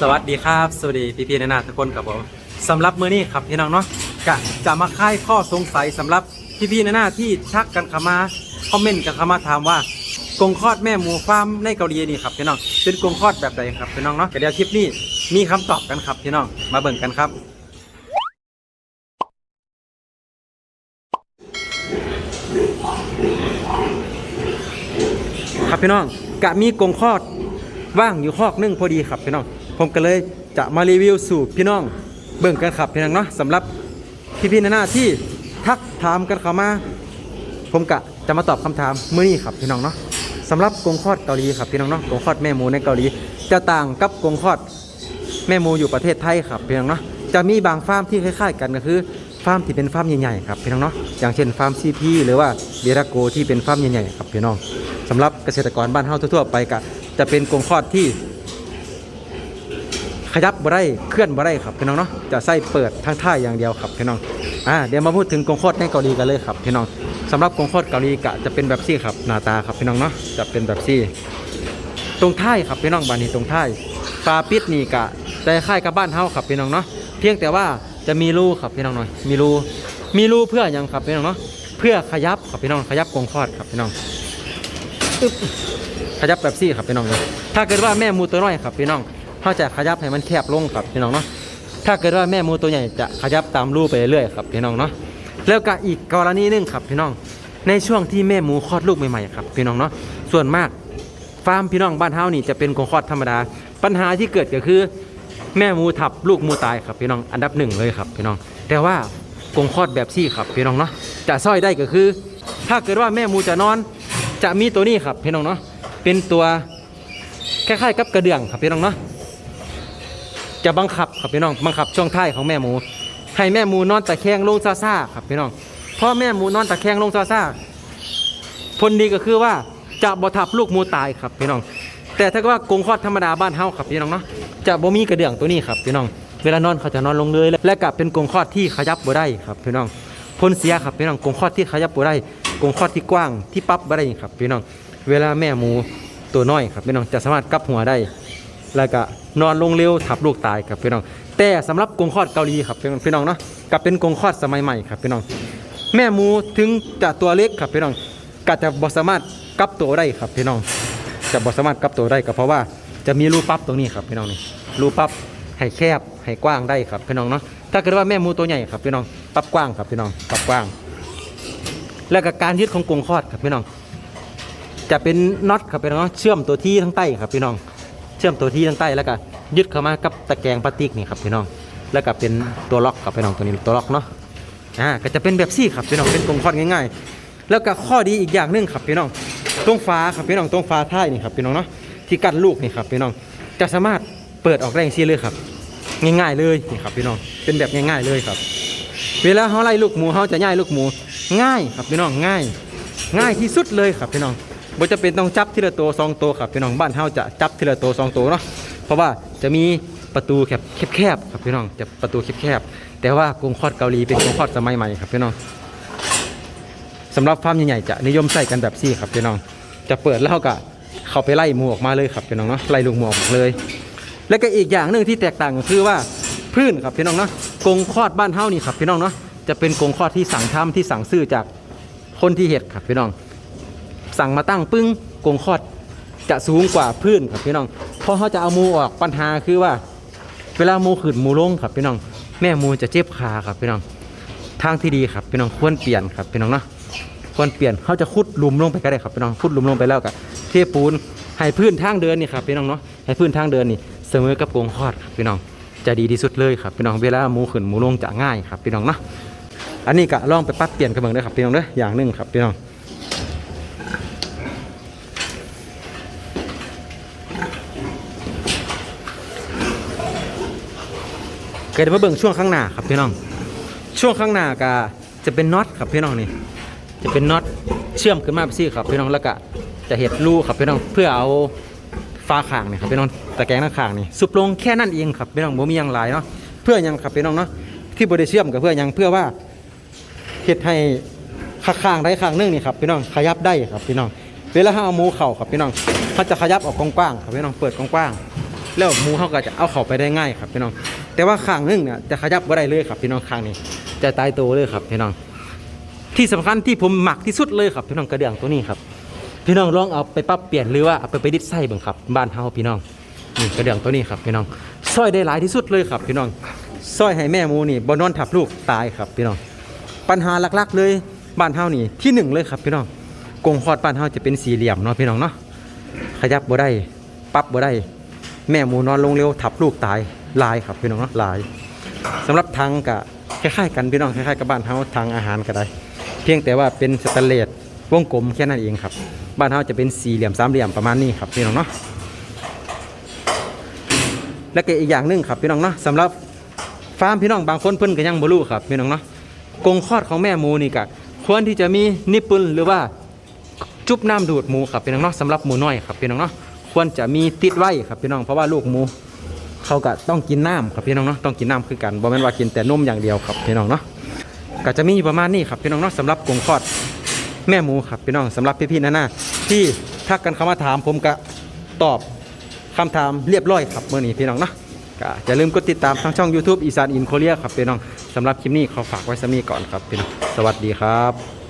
สวัสดีครับ สวัสดีพี่พี่นานาทุกคนครับผมสำหรับมื้อนี้ครับพี่น้องเนาะกะจะมาคลายข้อสงสัยสำหรับพี่พี่นานาที่ทักกันเข้ามาคอมเมนต์กันเข้ามาถามว่ากรงคอดแม่หมูฟาร์มในเกาหลีนี่ครับพี่น้องเป็นกรงคอดแบบใดครับพี่น้องเนาะเดี๋ยวคลิปนี้มีคำตอบกันครับพี่น้องมาเบิ่งกันครับครับพี่น้องกะมีกรงคอดว่างอยู่คอกหนึงพอดีครับพี่น้อง ผมก็เลยจะมารีวิวสู่พี่น้อง เบิ่งกันครับพี่น้องเนาะสำหรับพี่ๆนานาที่ทักถามกันเข้ามา ผมกะจะมาตอบคำถามเมื้อนี้ครับพี่น้องเนาะสำหรับกงคอดเกาหลีครับพี่น้องเนาะกงคอดแม่หมูในเกาหลี จะต่างกับกงคอดแม่หมูอยู่ประเทศไทยครับพี่น้องเนาะจะมีบางฟาร์มที่คล้ายๆกันก็คือฟาร์มที่เป็นฟาร์มใหญ่ๆครับพี่น้องเนาะอย่างเช่นฟาร์มซีพีหรือว่าเบราโกที่เป็นฟาร์มใหญ่ๆครับพี่น้องสำหรับเกษตรกรบ้านเฮาทั่วๆไปก็จะเป็นกงคอดที่ ขยับบ่ได้เคลื่อนบ่ได้ครับพี่น้องเนาะจะใส่เปิดทั้งท่าอย่างเดียวครับพี่น้องอ่าเดี๋ยวมาพูดถึงกรงคอดในเกาหลีกันเลยครับพี่น้องสำหรับกรงคอดเกาหลีกะจะเป็นแบบซี่ครับหน้าตาครับพี่น้องเนาะจะเป็นแบบซี่ ตรงท้ายครับพี่น้องบ้านนี้ตรงท้ายฝาปิดนี่กะจะคล้ายกับบ้านเฮาครับพี่น้องเนาะเพียงแต่ว่าจะมีรูครับพี่น้องหน่อยมีรูมีรูเพื่อยังครับพี่น้องเนาะเพื่อขยับครับพี่น้องขยับกรงคอดครับพี่น้องขยับแบบซี่ครับพี่น้องเลยถ้าเกิดว่าแม่มูตัวน้อยครับพี่น้อง เขาจะขยับให้มันแคบลงครับพี่น้องเนาะถ้าเกิดว่าแม่มูตัวใหญ่จะขยับตามรูไปเรื่อยๆครับพี่น้องเนาะแล้วก็อีกกรณีหนึงครับพี่น้อง ในช่วงที่แม่หมูคลอดลูกใหม่ๆครับพี่น้องเนาะส่วนมากฟาร์มพี่น้องบ้านเฮานี่จะเป็นกรงคลอดธรรมดา ปัญหาที่เกิดก็คือ แม่หมูทับลูกหมูตายครับพี่น้องอันดับหนึ่งเลยครับพี่น้อง แต่ว่ากรงคลอดแบบซี่ครับพี่น้องเนาะจะซ้อยได้ก็คือ ถ้าเกิดว่าแม่หมูจะนอน จะมีตัวนี้ครับพี่น้องเนาะเป็นตัวคล้ายๆกับกระเดื่องครับพี่น้องเนาะ จะบังคับครับพี่น้องบังคับช่วงท้ายของแม่หมู ให้แม่หมูนอนตะแคงลงซ่าๆครับพี่น้องพราะแม่หมูนอนตะแคงลงซ่าๆผลดีก็คือว่าจะบ่ทับลูกหมูตายครับพี่น้อง แต่ถ้าว่ากรงคลอดธรรมดาบ้านเฮาครับพี่น้องเนาะจะบ่มีกระเดื่องตัวนี้ครับพี่น้อง เวลานอนเขาจะนอนลงเลยและกับเป็นกรงคลอดที่ขยับบ่ได้ครับพี่น้องผลเสียครับพี่น้องกรงคลอดที่ขยับบ่ได้กรงคลอดที่กว้างที่ปรับบ่ได้ครับพี่น้อง เวลาแม่หมูตัวน้อยครับพี่น้องจะสามารถกลับหัวได้ แล้วก็นอนลงเร็วทับลูกตายครับพี่น้อง แต่สำหรับกรงคอดเกาหลีครับพี่น้องเนาะกับเป็นกรงคอดสมัยใหม่ครับพี่น้อง แม่หมูถึงจะตัวเล็กครับพี่น้องก็จะบ่สามารถกับตัวได้ครับพี่น้อง จะบ่สามารถกับตัวได้ก็เพราะว่าจะมีรูปั๊บตรงนี้ครับพี่น้องนี่รูปั๊บให้แคบให้กว้างได้ครับพี่น้องเนาะถ้าเกิดว่าแม่หมูตัวใหญ่ครับพี่น้องปรับกว้างครับพี่น้องปรับกว้าง แล้วก็การยึดของกรงคอดครับพี่น้อง จะเป็นน็อตครับพี่น้องเชื่อมตัวที่ทั้งใต้ครับพี่น้อง ชื่อมตัวที่ทั้งใต้แล้วก็ยึดเข้ามากับตะแกรงพลาสติกนี่ครับพี่น้อง แล้วก็เป็นตัวล็อกครับพี่น้องตัวนี้ตัวล็อกเนาะอ่าก็จะเป็นแบบซี่ครับพี่น้องเป็นกรงคอดง่ายๆ แล้วก็ข้อดีอีกอย่างหนึงครับพี่น้องตรงฟ้าครับพี่น้องตรงฟ้าท้ายนี่ครับพี่น้องเนาะที่กั้นลูกนี่ครับพี่น้องจะสามารถเปิดออกได้อย่างซี่เลยครับ ง่ายๆเลยนี่ครับพี่น้องเป็นแบบง่าย ๆเลยครับ เวลาเขาไล่ลูกหมูเขาจะย่ายลูกหมู ง่ายครับพี่น้องง่าย ง่ายที่สุดเลยครับพี่น้อง บ่จะเป็นต้องจับทีละตัวสองตัวครับพี่น้องบ้านเฮาจะจับทีละตัวสองตัวเนาะเพราะว่าจะมีประตูแคบแคบครับพี่น้องจะประตูแคบๆแต่ว่ากรงคอดเกาหลีเป็นกรงคอดสมัยใหม่ครับพี่น้องสำหรับฟาร์มใหญ่ๆจะนิยมใส่กันแบบซี่ครับพี่น้อง จะเปิดแล้วก็เข้าไปไล่หมูออกมาเลยครับพี่น้องเนาะไล่ลูกหมูออกเลย แล้วก็อีกอย่างหนึ่งที่แตกต่างก็คือว่าพื้นครับพี่น้องเนาะกรงคอดบ้านเฮานี่ครับพี่น้องเนาะจะเป็นกรงคอดที่สั่งทำที่สั่งซื้อจากคนที่เห็ดครับพี่น้อง สั่งมาตั้งปึ้งกงคอดจะสูงกว่าพื้นครับพี่น้องเพราะเขาจะเอามูออกปัญหาคือว่า เวลามูขึ้นมูลงครับพี่น้อง แม่มูจะเจ็บขาครับพี่น้องทางที่ดีครับพี่น้องควรเปลี่ยนครับพี่น้องเนาะควรเปลี่ยนเขาจะขุดหลุมลงไปก็ได้ครับพี่น้องขุดหลุมลงไปแล้วก็เทปูนให้พื้นทางเดินนี่ครับพี่น้องเนาะให้พื้นทางเดินนี่เสมอกับกงคอดครับพี่น้องจะดีที่สุดเลยครับพี่น้องเวลาหมูขึ้นหมูลงจะง่ายครับพี่น้องเนาะอันนี้ก็ลองไปปรับเปลี่ยนกันเบิ่งด้อครับพี่น้องเด้ออย่างหนึ่งครับพี่น้อง เกิดมาเบิ่งช่วงข้างหน้าครับพี่น้อง ช่วงข้างหน้าก็จะเป็นน็อตครับพี่น้องนี่ จะเป็นน็อตเชื่อมขึ้นมาไปซี่ครับพี่น้องแล้วก็จะเห็ดรูครับพี่น้องเพื่อเอาฟ้าข่างนี่ครับพี่น้องตะแกรงหน้าข่างนี่สุบลงแค่นั้นเองครับพี่น้องบ่มีอย่างหลายเนาะเพื่อยังครับพี่น้องเนาะที่บริเชื่อมกับเพื่อยังเพื่อว่าเห็ดให้ข้างๆได้ข้างนึงนี่ครับพี่น้องขยับได้ครับพี่น้องเวลาเราเอาหมูเข่าครับพี่น้องเขาจะขยับออกกว้างๆครับพี่น้องเปิดกว้างๆแล้วหมูเขาก็จะเอาเข้าไปได้ง่ายครับพี่น้อง แต่ว่าข้างนึงเนี่ยจะขยับบ่ได้เลยครับพี่น้องข้างนี้ จะตายตัวเลยครับพี่น้อง ที่สำคัญที่ผมหมักที่สุดเลยครับพี่น้องกระเดื่องตัวนี้ครับ พี่น้องลองเอาไปปรับเปลี่ยนหรือว่าเอาไปไปดิดไส้บิ่งครับ บ้านเฮาพี่น้องนี่กระเดื่องตัวนี้ครับพี่น้องซอยได้หลายที่สุดเลยครับพี่น้องซอยให้แม่หมูนี่บนอนทับลูกตายครับพี่น้อง ปัญหาหลักๆเลยบ้านเฮานี่ที่หนึ่งเลยครับพี่น้องกงคอดบ้านเฮาจะเป็นสี่เหลี่ยมเนาะพี่น้องเนาะขยับบ่ได้ปรับบ่ได้แม่หมูนอนลงเร็วทับลูกตาย ลายครับพี่น้องเนาะลายสำหรับทางกะคล้ายๆกันพี่น้องคล้ายๆกับบ้านเฮาทางอาหารก็ได้ เพียงแต่ว่าเป็นสแตนเลสวงกลมแค่นั้นเองครับ บ้านเฮาจะเป็นสี่เหลี่ยมสามเหลี่ยมประมาณนี้ครับพี่น้องเนาะและก็อีกอย่างหนึงครับพี่น้องเนาะสำหรับฟาร์มพี่น้องบางคนเพิ่นก็ยังบ่รู้ครับพี่น้องเนาะกงคลอดของแม่หมูนี่ก็ควรที่จะมีนิปปุลหรือว่าจุบน้ำดูดหมูครับพี่น้องเนาะสำหรับหมูน้อยครับพี่น้องเนาะควรจะมีติดไว้ครับพี่น้องเพราะว่าลูกหมู เขาก็ต้องกินน้ำครับพี่น้องเนาะต้องกินน้ำคือกันบ่แม่นว่ากินแต่นมอย่างเดียวครับพี่น้องเนาะก็จะมีอยู่ประมาณนี้ครับพี่น้องเนาะสำหรับกรงคอดแม่หมูครับพี่น้องสำหรับพี่ๆนานาที่ทักกันเข้ามาถามผมก็ตอบคำถามเรียบร้อยครับเมื่อนี้พี่น้องเนาะก็อย่าลืมกดติดตามทางช่อง YouTube อีสานอินโคเรียครับพี่น้องสำหรับคลิปนี้ขอฝากไว้สมีก่อนครับพี่น้องสวัสดีครับ